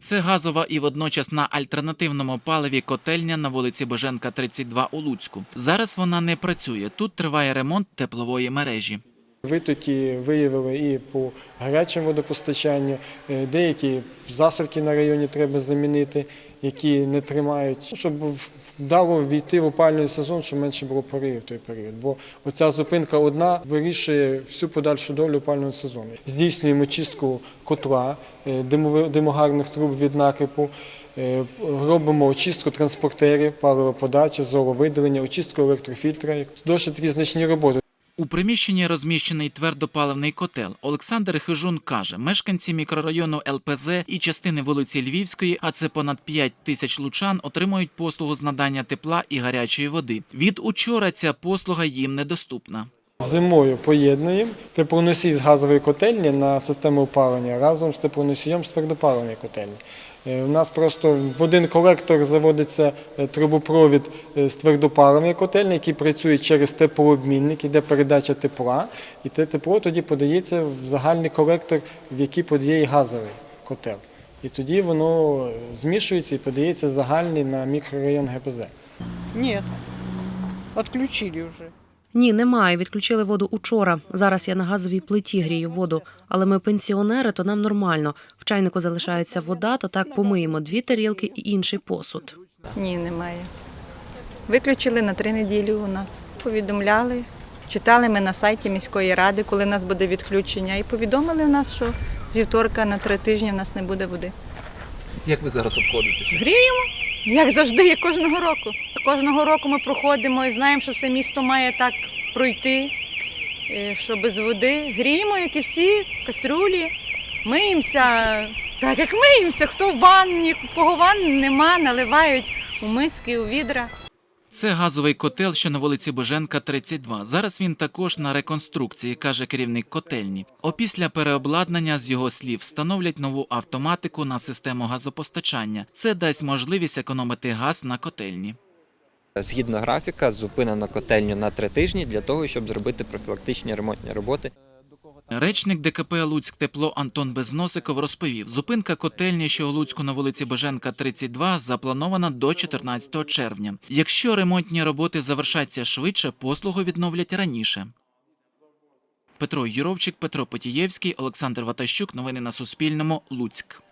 Це газова і водночас на альтернативному паливі котельня на вулиці Боженка, 32 у Луцьку. Зараз вона не працює. Тут триває ремонт теплової мережі. Витоки виявили і по гарячому водопостачанню, е, деякі засорки на районі треба замінити, які не тримають, щоб вдало війти в опальний сезон, щоб менше було поривів в той період. Бо оця зупинка одна вирішує всю подальшу долю опального сезону. Здійснюємо чистку котла, е, димогарних труб від накипу. е, Робимо очистку транспортерів, паливоподачі, зоровидалення, очистку електрофільтра. Досить такі значні роботи. У приміщенні розміщений твердопаливний котел. Олександр Хижун каже, мешканці мікрорайону ЛПЗ і частини вулиці Львівської, а це понад 5 тисяч лучан, отримують послугу з надання тепла і гарячої води. Від учора ця послуга їм недоступна. Зимою поєднуємо теплоносій з газової котельні на систему опалення разом з теплоносієм з твердопаливної котельні. Е, У нас просто в один колектор заводиться е, трубопровід е, з твердопаливної котельні, який працює через теплообмінник, іде передача тепла, і те тепло тоді подається в загальний колектор, в який подає і газовий котел. І тоді воно змішується і подається загальний на мікрорайон ГПЗ. Нет. Отключили уже. Ні, немає. Відключили воду учора. Зараз я на газовій плиті грію воду. Але ми пенсіонери, то нам нормально. В чайнику залишається вода, то так помиємо дві тарілки і інший посуд. Ні, немає. Виключили на три неділі у нас. Повідомляли, читали ми на сайті міської ради, коли в нас буде відключення, і повідомили нас, що з вівторка на три тижні в нас не буде води. Як ви зараз обходитеся? Гріємо, як завжди, як кожного року. Кожного року ми проходимо і знаємо, що все місто має так пройти, е, що без води. Гріємо, як і всі, кастрюлі, миємося, так як миємося, хто в ванні, кого ванн нема, наливають у миски, у відра. Це газовий котел, що на вулиці Боженка, 32. Зараз він також на реконструкції, каже керівник котельні. Опісля переобладнання, з його слів, встановлять нову автоматику на систему газопостачання. Це дасть можливість економити газ на котельні. Згідно графіка, зупинено котельню на три тижні для того, щоб зробити профілактичні ремонтні роботи. Речник ДКП Луцьк Тепло Антон Безносиков розповів, зупинка котельні, що у Луцьку на вулиці Боженка, 32, запланована до 14 червня. Якщо ремонтні роботи завершаться швидше, послугу відновлять раніше. Петро Юровчик, Петро Потієвський, Олександр Ватащук. Новини на Суспільному. Луцьк.